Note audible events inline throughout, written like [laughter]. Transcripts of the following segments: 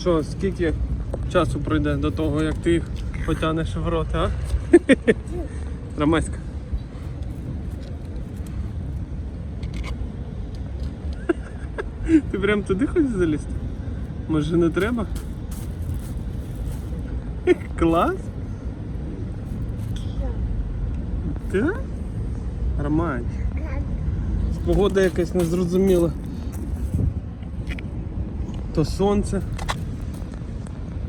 Що, скільки часу пройде до того, як ти їх потягнеш в рот, а? [laughs] Ромаська. [laughs] Ти прям туди хочеш залізти? Може не треба? [laughs] Клас? Так? Романь. Погода якась незрозуміла. То сонце,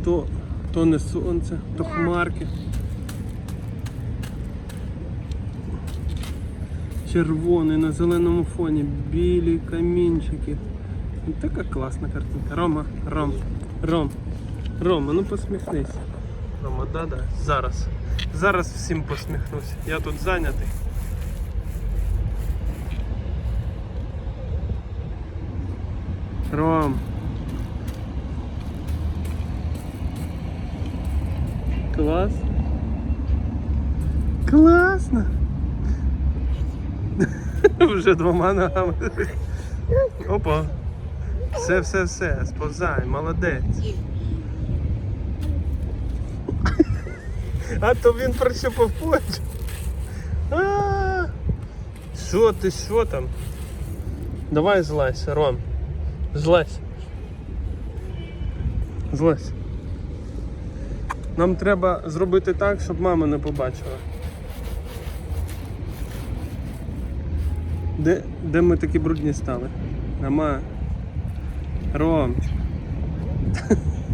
то, то не сонце, то хмарки. Червоний на зеленому фоні, білі камінчики. Ну, Така класна картинка. Рома, Ром, Ром, Рома, ну посміхнись. Рома, да-да, зараз. Зараз всім посміхнусь. Я тут зайнятий. Ром. Клас. Класно. [laughs] Вже двома ногами. Опа. Все, все, все, сповзай, молодець. А то він прощупав почву. Що ти, що там? Давай злазь, Ром. Злазь. Злазь. Нам треба зробити так, щоб мама не побачила. Де, де ми такі брудні стали? Мама. Ромчик.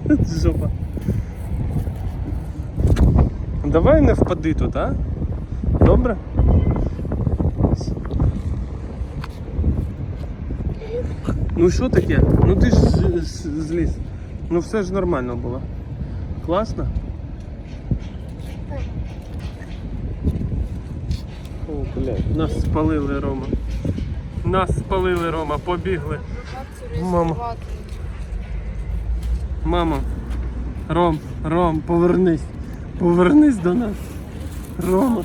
[laughs] Жопа. Давай не впади тут, а? Добре? Ну що таке? Ну ти ж зліз. Ну все ж нормально було. Класно? О, блядь, нас спалили, Рома. Нас спалили, Рома, побігли. Мама. Мама. Ром, Ром, повернись. Повернись до нас. Рома.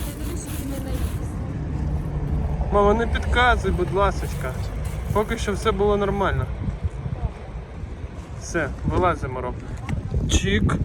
Мама, не підказуй, будь ласочка. Поки що все було нормально. Все, вилазимо, Ром. Чик.